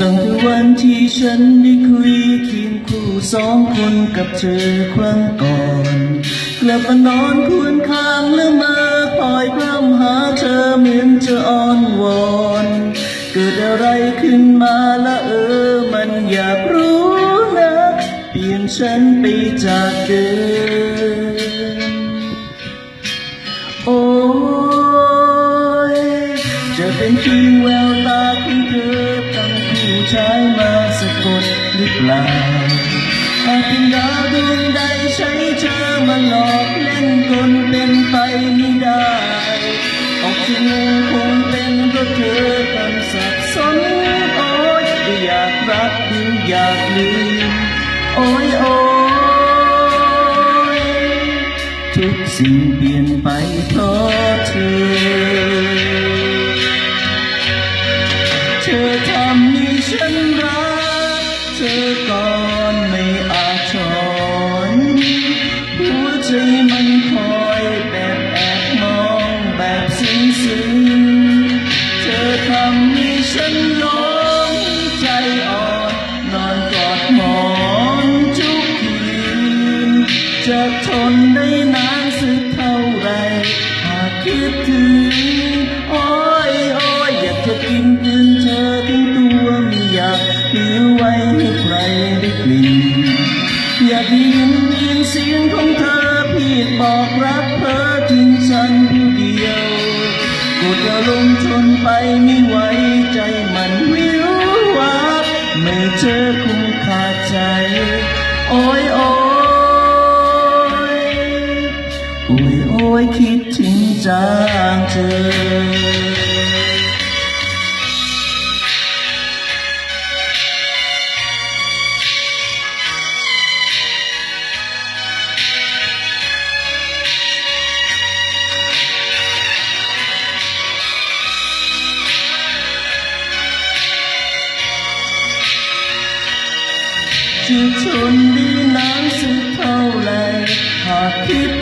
ตั้งแต่วันที่ฉันได้คุยเคียงคู่สองคนกับเธอครั้งก่อน กลับมานอนควรข้างและมาคอยพร่ำหาเธอเหมือนจะอ้อนวอน เกิดอะไรขึ้นมาละเออ มันอยากรู้นะ เปลี่ยนฉันไปจากเดิม ลาอาจเป็นดาวดวงใดใช้เธอมาหลอกเล่นกลเป็นไปไม่ได้ ออกจะงงคงเป็นเพราะเธอทำสับสนโอ้ยไม่อยากรักหรืออยากลืมโอ้ยโอ้ยทุกสิ่งเปลี่ยนไปเพราะเธอ ทนได้นานสักเท่าไรหากคิดถึงโอ้ยโอ้ยอยากจะกินคืนเธอทั้งตัวไม่อยากเหลือไว้ให้ใครได้กลิ่นอยากได้ยินยินเสียงของเธอพี่บอกรักเธอถึงฉันผู้เดียวกดอารมณ์ทนไปไม่ อ้ยโอ้ยคิดถึงจางเธอจะทนด้นานสักเท่าไรหากคิด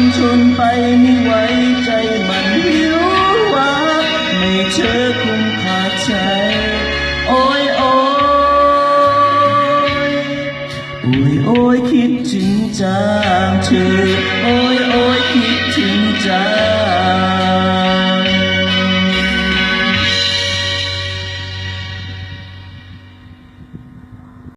นชนไปไม่ไหวใจมันหิวว่าไม่เชื่อคงขาดใจ โอ้ยโอ้ยโอ้ยโอ้ยคิดถึงจางเธอ โอ้ยโอ้ยคิดถึงจาง